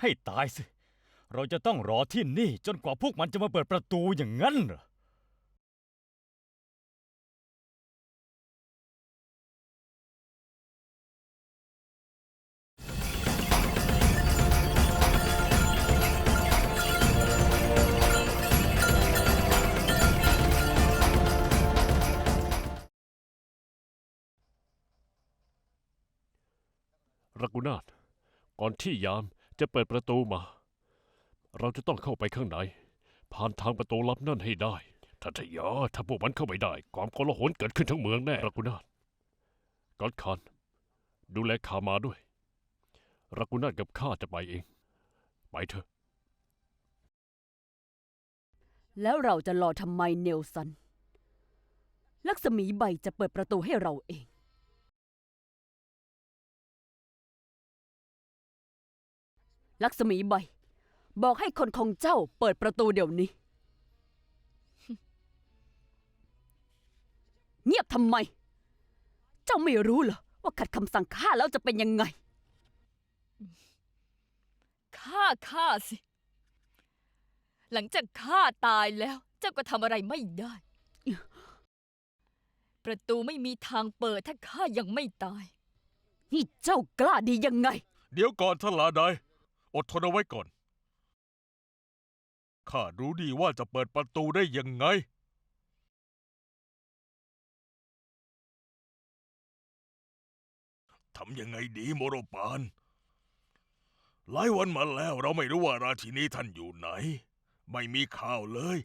ให้ตายสิ เราจะต้องรอที่นี่จนกว่าพวกมันจะมาเปิดประตูอย่างนั้นเหรอ รักุนาถก่อนที่ยาม จะเปิดประตูมา เราจะต้องเข้าไปข้างใน ผ่านทางประตูลับนั่นให้ได้ถ้าทยาถ้าพวกมันเข้าไม่ได้ ความโกลาหลเกิดขึ้นทั้งเมืองแน่รักุนาถกอดคานดูแลขามาด้วยรักุนาถกับข้าจะไปเอง ไปเถอะ แล้วเราจะรอทำไมเนลสัน ลักษมีใบจะเปิดประตูให้เราเอง ลักษมีใบ บอกให้คนของเจ้าเปิดประตูเดี๋ยวนี้ เงียบทำไม เจ้าไม่รู้เหรอว่าขัดคำสั่งข้าแล้วจะเป็นยังไงฆ่าข้าสิ หลังจากข้าตายแล้ว เจ้าก็ทำอะไรไม่ได้ ประตูไม่มีทางเปิดถ้าข้ายังไม่ตาย นี่เจ้ากล้าดียังไง เดี๋ยวก่อนท่านลาได อดทนเอาไว้ก่อน ข้ารู้ดีว่าจะเปิดประตูได้ยังไง ทำยังไงดีโมโรปาน หลายวันมาแล้วเราไม่รู้ว่าราชินีท่านอยู่ไหน ไม่มีข่าวเลย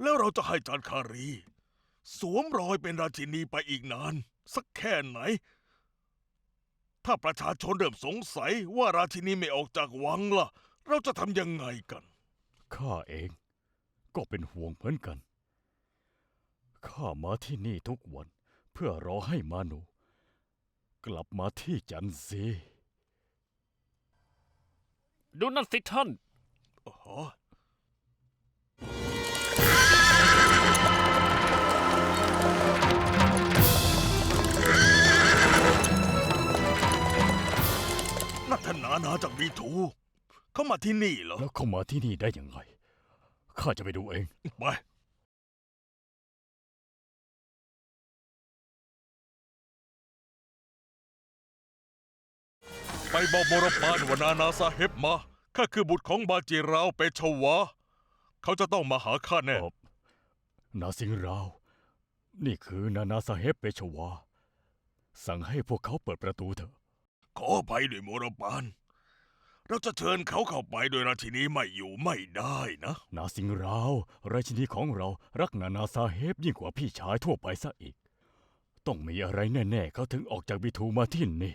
แล้วเราจะให้จานคารี สวมรอยเป็นราชินีไปอีกนาน สักแค่ไหน ถ้าประชาชนเริ่มสงสัยว่าราชินีไม่ออกจากวังล่ะ เราจะทำยังไงกัน ข้าเองก็เป็นห่วงเหมือนกัน ข้ามาที่นี่ทุกวันเพื่อรอให้มานู กลับมาที่จันซีดูนั่นสิท่านโอ้ โหนัทนานาจากบีทู เขามาที่นี่เหรอ แล้วเข้ามาที่นี่ได้ยังไง ข้าจะไปดูเอง ไป ไปบอกโมรปานว่านานาซาเฮบมา ข้าคือบุตรของบาจิราวเปชวา เขาจะต้องมาหาข้าแน่ ครับนาสิงราว นี่คือนานาซาเฮบเปชวา สั่งให้พวกเขาเปิดประตูเถอะ ขอไปด้วยโมรปาน เราจะเชิญเขาเข้าไปโดยราชินีไม่อยู่ไม่ได้นะ นาสิงราวราชินีของเรารักนานาซาเฮฟยิ่งกว่าพี่ชายทั่วไปซะอีก ต้องมีอะไรแน่ ๆ เขาถึงออกจากบิทูมาที่นี่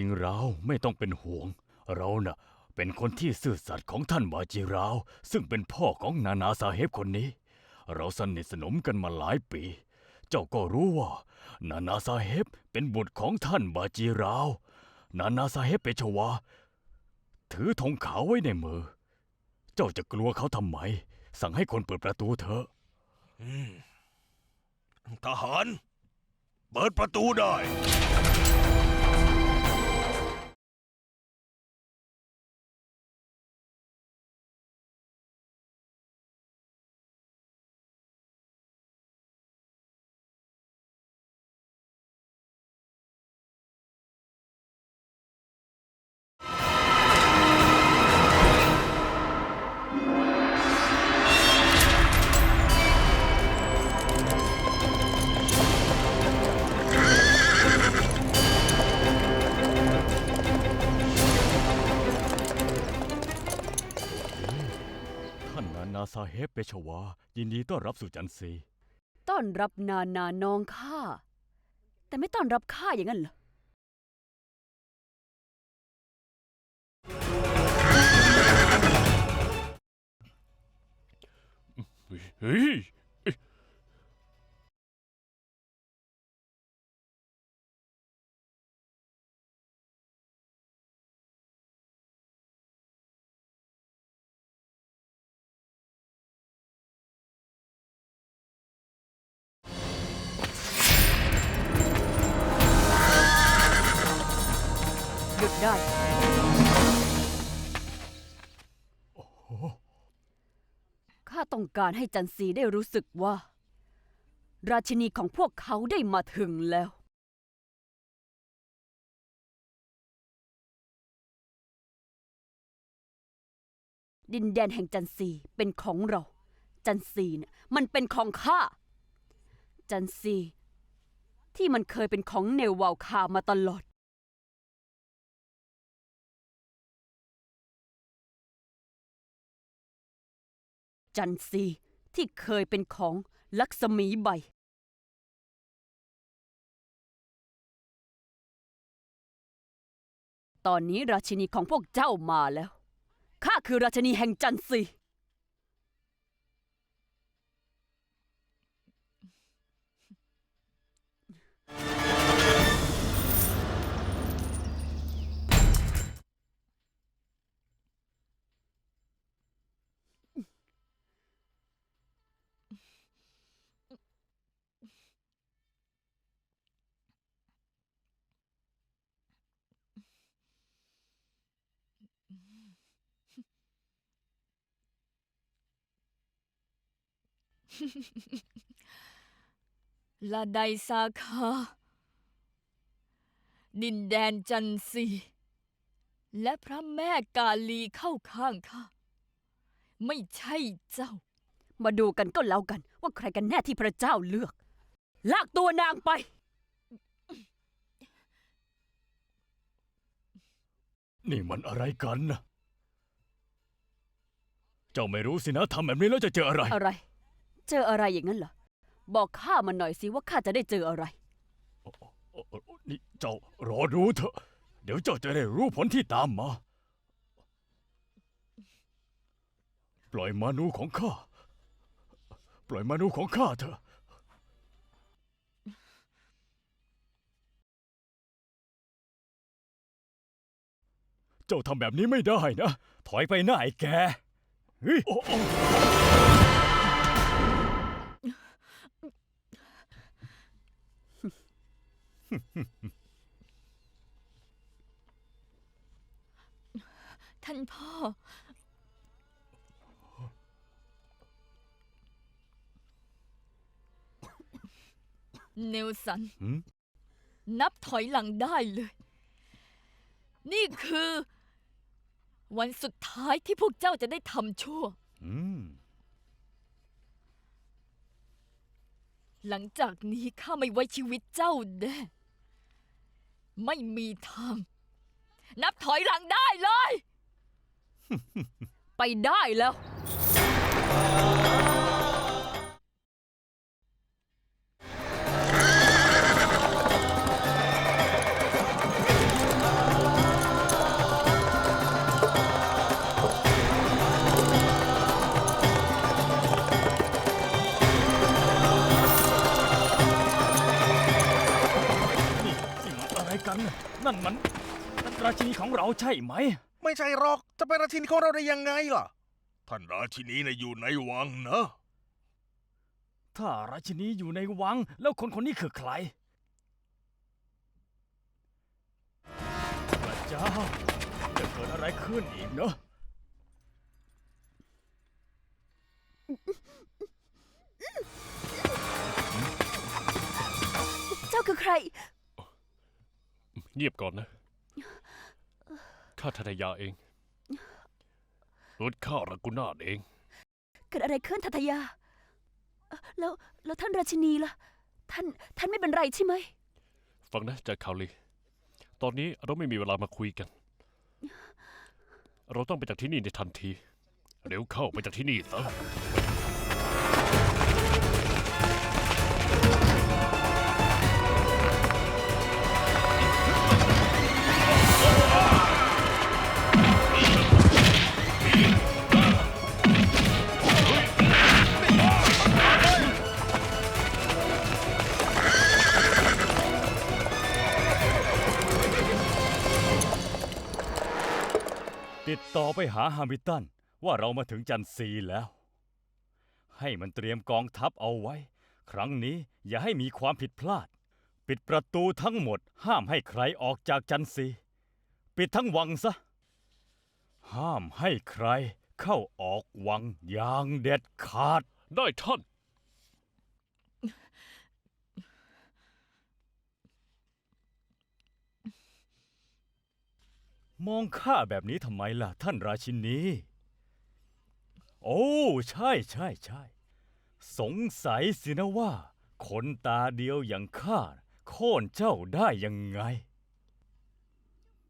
นาสิงราวไม่ต้องเป็นห่วง เราน่ะ เป็นคนที่ซื่อสัตย์ของท่านบาจิราว ซึ่งเป็นพ่อของนานาซาเฮบคนนี้ เราสนิทสนมกันมาหลายปี เจ้าก็รู้ว่า นานาซาเฮบเป็นบุตรของท่านบาจิราว นานาซาเฮบเปชวา ถือธงขาวไว้ในมือ เจ้าจะกลัวเขาทำไม สั่งให้คนเปิดประตูเถอะทหาร เปิดประตูได้ นาซาเฮบเปชวา ยินดีต้อนรับสู่จันซี ต้อนรับนานาน้องข้า แต่ไม่ต้อนรับข้าอย่างนั้นเหรอ เฮ้ย ข้าต้องการให้จันซีได้รู้สึกว่า ราชินีของพวกเขาได้มาถึงแล้ว ดินแดนแห่งจันซีเป็นของเรา จันซีเนี่ยมันเป็นของข้า จันซีที่มันเคยเป็นของเนววาวคามาตลอด จันซีที่เคยเป็นของลักษมีใบตอนนี้ราชินีของพวกเจ้ามาแล้ว ข้าคือราชินีแห่งจันซี ลาไดซาคา ดินแดนจันซีและพระแม่กาลีเข้าข้างข้า ไม่ใช่เจ้า มาดูกันก็แล้วกัน ว่าใครกันแน่ที่พระเจ้าเลือก ลากตัวนางไป นี่มันอะไรกันนะ เจ้าไม่รู้สินะทำแบบนี้แล้วจะเจออะไร อะไร เจออะไรอย่างนั้นเหรอ บอกข้ามาหน่อยสิว่าข้าจะได้เจออะไรโอ้โอ้นี่เจ้ารอดูเถอะ เดี๋ยวเจ้าจะได้รู้ผลที่ตามมา ปล่อยมานูของข้า ปล่อยมานูของข้าเถอะ เจ้าทำแบบนี้ไม่ได้นะ ถอยไปหน้าไอ้แกเฮ้ย ท่านพ่อ เนลสัน หืมนับถอยหลังได้เลย นี่คือ วันสุดท้ายที่พวกเจ้าจะได้ทำชั่ว อืม หลังจากนี้ข้าไม่ไว้ชีวิตเจ้าแน่ ไม่มีทาง นับถอยหลังได้เลย ไปได้แล้ว ใช่ไหม ไม่ใช่หรอก จะเป็นราชินีของเราได้ยังไงล่ะ ท่านราชินีนะอยู่ในวังนะ ถ้าราชินีอยู่ในวัง แล้วคนคนนี้คือใครพระเจ้าจะเกิดอะไรขึ้นอีกเนอะเจ้าคือใคร เงียบก่อนนะ ข้าธนยาเองรถข้ารักุนาถเอง เกิดอะไรขึ้นทัตยาเอ่อแล้วแล้วท่านราชินีล่ะ ท่านท่านไม่เป็นไรใช่ไหม ฟังนะจากข่าวลีตอนนี้เราไม่มีเวลามาคุยกัน เราต้องไปจากที่นี่ในทันที เร็วเข้าไปจากที่นี่ซะ ติดต่อไปหาฮามิลตันว่าเรามาถึงจันซีแล้ว ให้มันเตรียมกองทัพเอาไว้ ครั้งนี้อย่าให้มีความผิดพลาด ปิดประตูทั้งหมดห้ามให้ใครออกจากจันซี ปิดทั้งวังซะ ห้ามให้ใครเข้าออกวังอย่างเด็ดขาด ได้ท่าน มองข้าแบบนี้ทำไมล่ะ ท่านราชินี โอ้ ใช่ใช่ใช่ สงสัยสินะว่า คนตาเดียวอย่างข้าโค่นเจ้าได้ยังไง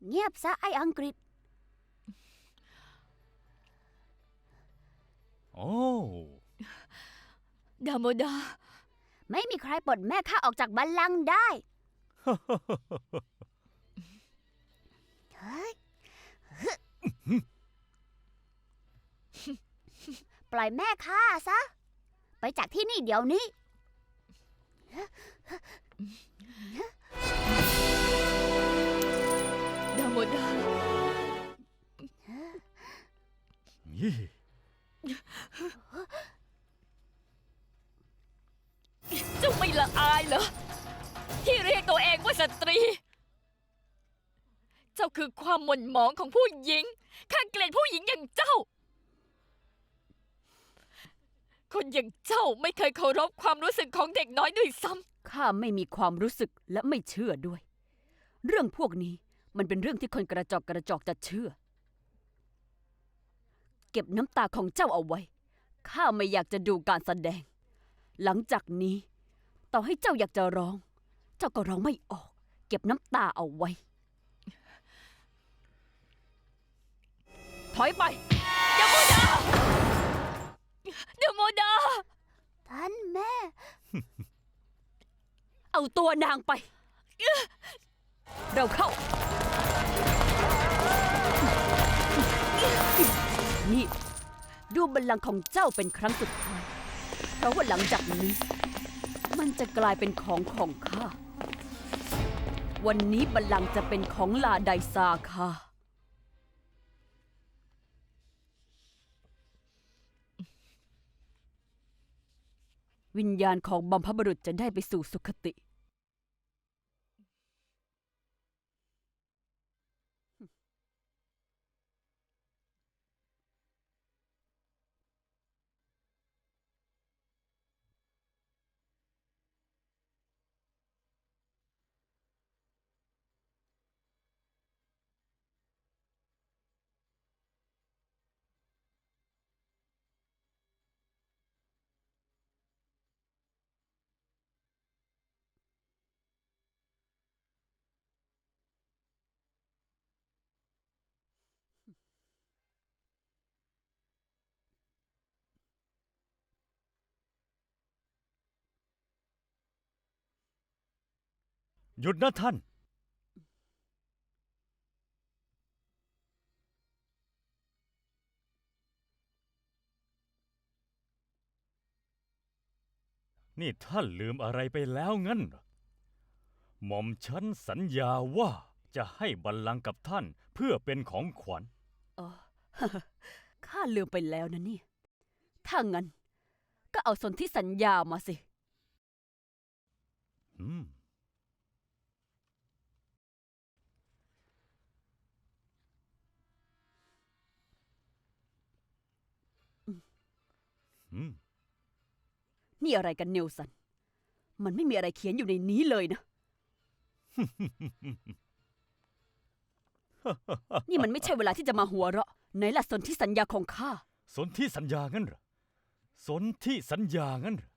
เงียบซะไอ้อังกฤษ โอ้ ดาโมดา ไม่มีใครปลดแม่ข้าออกจากบัลลังก์ได้ เฮ้ย ปล่อยแม่ข้าซะ ไปจากที่นี่เดี๋ยวนี้ ดาโมดายี่เจ้าไม่ละอายเหรอ ที่เรียกตัวเองว่าสตรี เจ้าคือความหม่นหมองของผู้หญิง ข้าเกลียดผู้หญิงอย่างเจ้า คนอย่างเจ้าไม่เคยเคารพความรู้สึกของเด็กน้อยด้วยซ้ข้าไม่มีความรู้สึกและไม่เชื่อด้วย เรื่องพวกนี้มันเป็นเรื่องที่คนกระจอกกระจอกจะเชื่อ เก็บน้ำตาของเจ้าเอาไว้ ข้าไม่อยากจะดูการแสดง หลังจากนี้ ต่อให้เจ้าอยากจะร้อง เจ้าก็ร้องไม่ออก เก็บน้ำตาเอาไว้ ถอยไปำดาโมดาดาโมดา ท่านแม่ เอาตัวนางไป เราเข้า นี่ ดูบัลลังก์ของเจ้าเป็นครั้งสุดท้าย เพราะว่าหลังจากนี้ มันจะกลายเป็นของของข้า วันนี้บัลลังก์จะเป็นของลาไดซาคา วิญญาณของบัมพบุรุษจะได้ไปสู่สุคติ หยุดนะท่าน นี่ท่านลืมอะไรไปแล้วงั้นเหรอหม่อมฉันสัญญาว่าจะให้บัลลังก์กับท่านเพื่อเป็นของขวัญ อ๋อ ข้าลืมไปแล้วนะเนี่ย ถ้างั้น ก็เอาสนธิสัญญามาสิ อืม นี่อะไรกันเนลสัน มันไม่มีอะไรเขียนอยู่ในนี้เลยนะ นี่มันไม่ใช่เวลาที่จะมาหัวเราะไหนล่ะสนธิสัญญาของข้า สนที่สัญญางั้นเหรอ สนที่สัญญางั้นเหรอ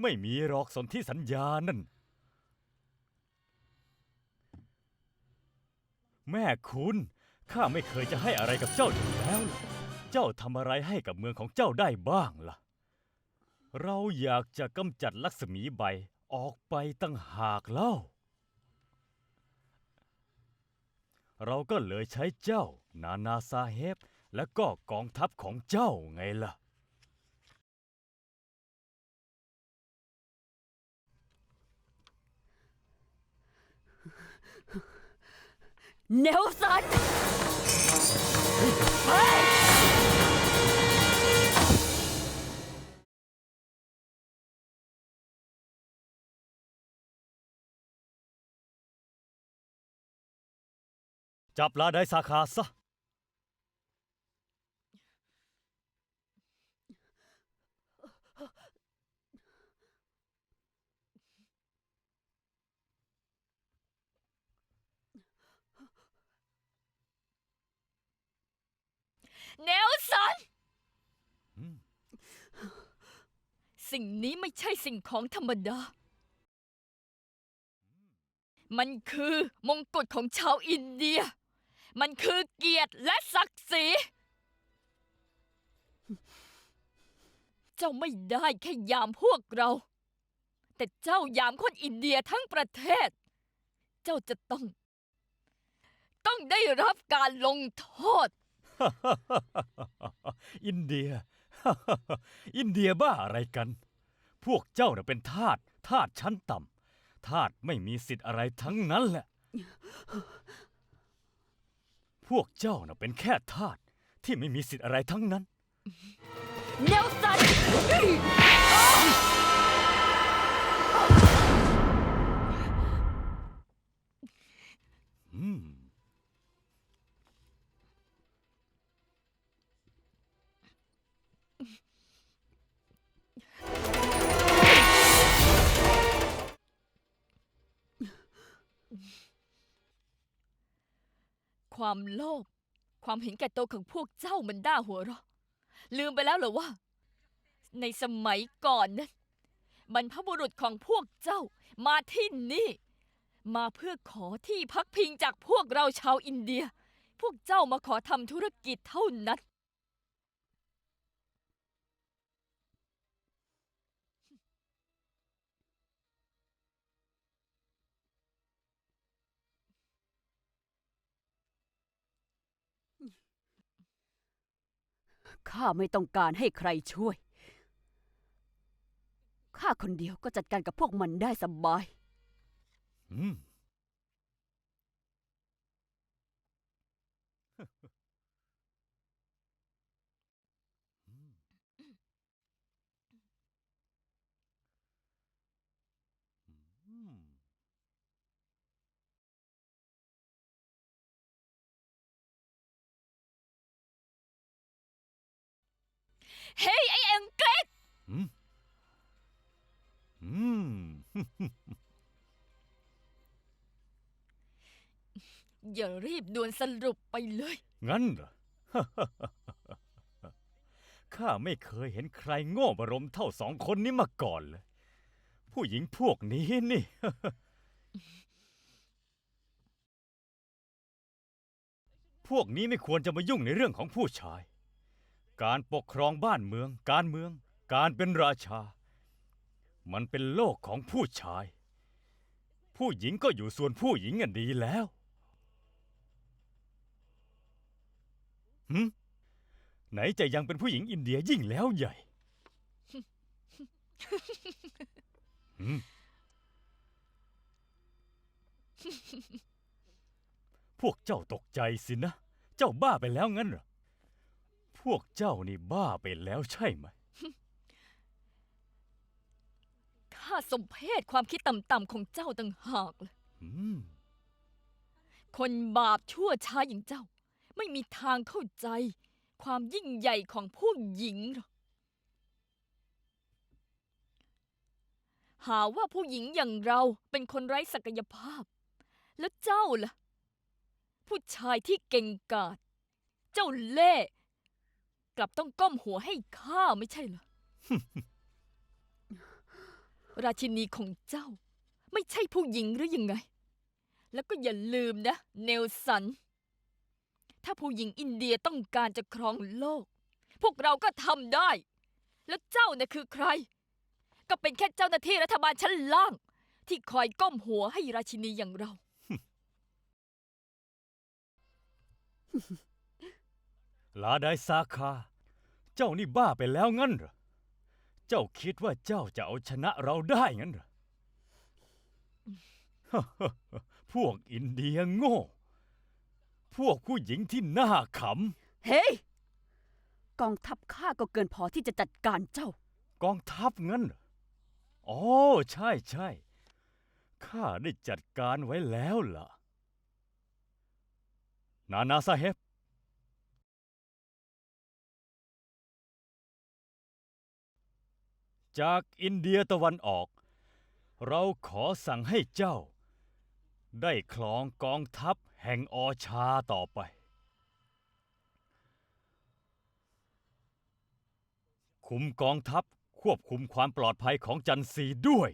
ไม่มีหรอกสนที่สัญญานั่น แม่คุณ ข้าไม่เคยจะให้อะไรกับเจ้าอยู่แล้วล่ะเจ้าทำอะไรให้กับเมืองของเจ้าได้บ้างล่ะ เราอยากจะกำจัดลักษมีใบออกไปตั้งหากเล่า เราก็เลยใช้เจ้า นานาซาเฮบและก็กองทัพของเจ้าไงล่ะ เนลสัน จับลาไดสาคาซะ เนลสัน อืม สิ่งนี้ไม่ใช่สิ่งของธรรมดา มันคือมงกุฎของชาวอินเดีย มันคือเกียรติและศักดิ์ศรี เจ้าไม่ได้แค่ยามพวกเรา แต่เจ้ายามคนอินเดียทั้งประเทศ เจ้าจะต้อง ต้องได้รับการลงโทษ อินเดีย อินเดียบ้าอะไรกัน พวกเจ้าน่ะเป็นทาส ทาสชั้นต่ำ ทาสไม่มีสิทธิ์อะไรทั้งนั้นแหละ พวกเจ้าน่ะเป็นแค่ทาสที่ไม่มีสิทธิ์อะไรทั้งนั้น เนลสัน อืม ความโลภความเห็นแก่ตัวของพวกเจ้ามันด่าหัวเราะลืมไปแล้วเหรอว่า ในสมัยก่อนนั้นบรรพบุรุษของพวกเจ้ามาที่นี่ มาเพื่อขอที่พักพิงจากพวกเราชาวอินเดีย พวกเจ้ามาขอทำธุรกิจเท่านั้น ข้าไม่ต้องการให้ใครช่วย ข้าคนเดียวก็จัดการกับพวกมันได้สบาย อืม เฮ้ย ไอ้อังกฤษอืมอืมอย่ารีบด่วนสรุปไปเลย งั้นเหรอ ข้าไม่เคยเห็นใครโง่บรมเท่าสองคนนี้มาก่อนเลย ผู้หญิงพวกนี้นี่ พวกนี้ไม่ควรจะมายุ่งในเรื่องของผู้ชาย การปกครองบ้านเมือง การเมือง การเป็นราชา มันเป็นโลกของผู้ชาย ผู้หญิงก็อยู่ส่วนผู้หญิงอะดีแล้วหืมไหนจะยังเป็นผู้หญิงอินเดียยิ่งแล้วใหญ่หืมพวกเจ้าตกใจสินะ เจ้าบ้าไปแล้วงั้นเหรอ วกเจ้านี่บ้าไปแล้วใช่ไหม ข้าสมเพศความคิดต่ำๆของเจ้าต่างหากเลยอืม คนบาปชั่วช้าอย่างเจ้า ไม่มีทางเข้าใจ ความยิ่งใหญ่ของผู้หญิงหรอกหาว่าผู้หญิงอย่างเราเป็นคนไร้ศักยภาพ แล้วเจ้าล่ะ ผู้ชายที่เก่งกาจเจ้าเล่ห์ กลับต้องก้มหัวให้ข้าไม่ใช่เหรอ ราชินีของเจ้า ไม่ใช่ผู้หญิงหรือยังไง แล้วก็อย่าลืมนะ เนลสัน ถ้าผู้หญิงอินเดียต้องการจะครองโลก พวกเราก็ทำได้ แล้วเจ้าน่ะคือใคร ก็เป็นแค่เจ้าหน้าที่รัฐบาลชั้นล่าง ที่คอยก้มหัวให้ราชินีอย่างเรา ลาไดซาคา เจ้านี่บ้าไปแล้วงั้นเหรอ เจ้าคิดว่าเจ้าจะเอาชนะเราได้งั้นเหรอ พวกอินเดียโง่ พวกผู้หญิงที่น่าขเฮ้ย กองทัพข้าก็เกินพอที่จะจัดการเจ้าำกองทัพงั้นเหรออ๋อใช่ใช่ ข้าได้จัดการไว้แล้วล่ะ นานาซาเฮบ จากอินเดียตะวันออก เราขอสั่งให้เจ้า ได้คลองกองทัพแห่งอชาต่อไป คุมกองทัพควบคุมความปลอดภัยของจันซีด้วย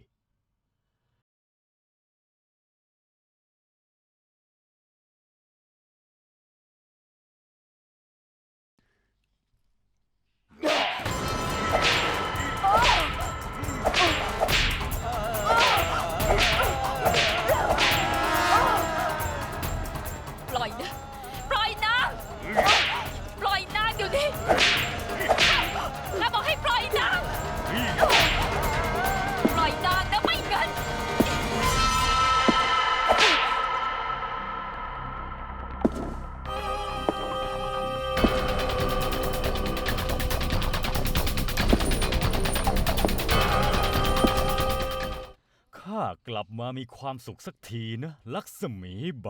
ากลับมามีความสุขสักทีนะ ลักษมีใบ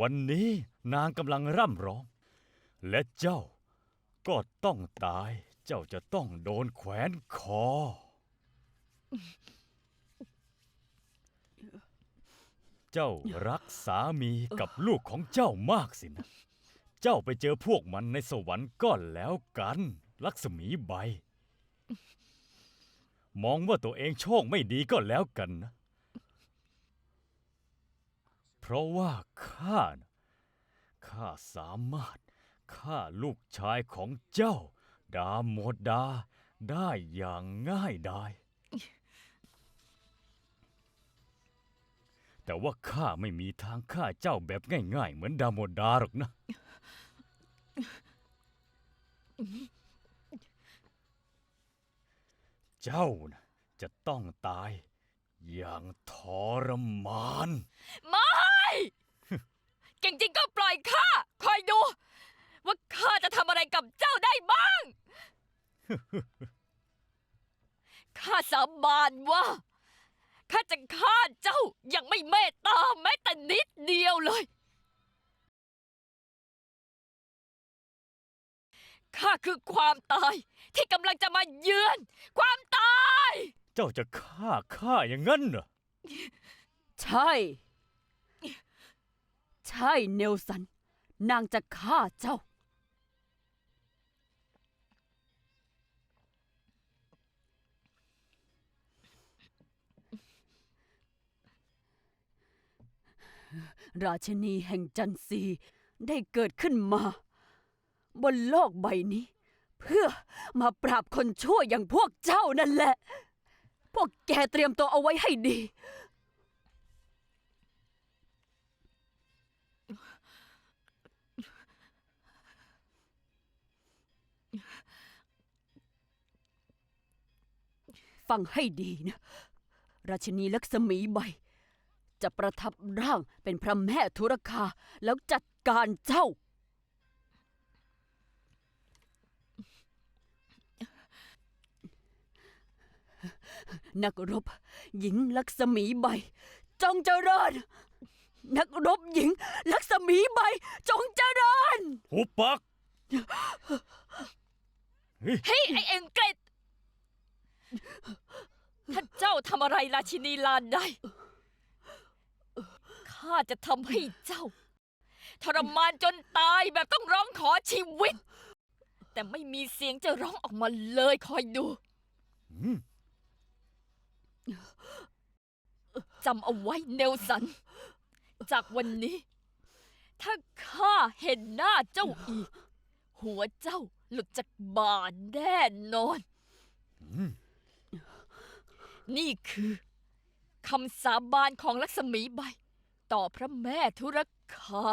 วันนี้นางกำลังร่ำร้อง และเจ้าก็ต้องตาย เจ้าจะต้องโดนแขวนคอ เจ้ารักสามีกับลูกของเจ้ามากสินะ เจ้าไปเจอพวกมันในสวรรค์ก็แล้วกัน ลักษมีใบ มองว่าตัวเองโชคไม่ดีก็แล้วกันนะ เพราะว่าข้านะข้าสามารถฆ่าลูกชายของเจ้า ดาโมดาได้อย่างง่ายดาย แต่ว่าข้าไม่มีทางฆ่าเจ้าแบบง่ายๆ เหมือนดาโมดาหรอกนะ เจ้านะจะต้องตาย อย่างทรมาน ไม่ เก่งจริงก็ปล่อยข้า คอยดู ว่าข้าจะทำอะไรกับเจ้าได้บ้าง ข้าสาบานว่า ข้าจะฆ่าเจ้าอย่างไม่เมตตาแม้แต่นิดเดียวเลย ข้าคือความตาย ที่กำลังจะมาเยือน ความตาย เจ้าจะฆ่าข้าอย่างนั้นเหรอ ใช่ ใช่เนลสัน นางจะฆ่าเจ้า ราชนีแห่งจันซีได้เกิดขึ้นมา บนโลกใบนี้ เพื่อมาปราบคนชั่วอย่างพวกเจ้านั่นแหละ พวกแกเตรียมตัวเอาไว้ให้ดี ฟังให้ดีนะ ราชินีลักษมีใบ จะประทับร่างเป็นพระแม่ธุรคาแล้วจัดการเจ้า นักรบ หญิงลักษมีใบ จงเจริญ นักรบหญิงลักษมีใบ จงเจริญ หุบปักเฮ้ยไอเอ็งเกรดถ้าเจ้าทำอะไรราชินีลานได้ข้าจะทำให้เจ้า ทรมานจนตายแบบต้องร้องขอชีวิต แต่ไม่มีเสียงจะร้องออกมาเลยคอยดู อืม จำเอาไว้เนลสัน จากวันนี้ ถ้าข้าเห็นหน้าเจ้าอีก หัวเจ้าหลุดจากบ่าแน่นอน นี่คือคำสาบานของลักษมีใบ ต่อพระแม่ธุรคา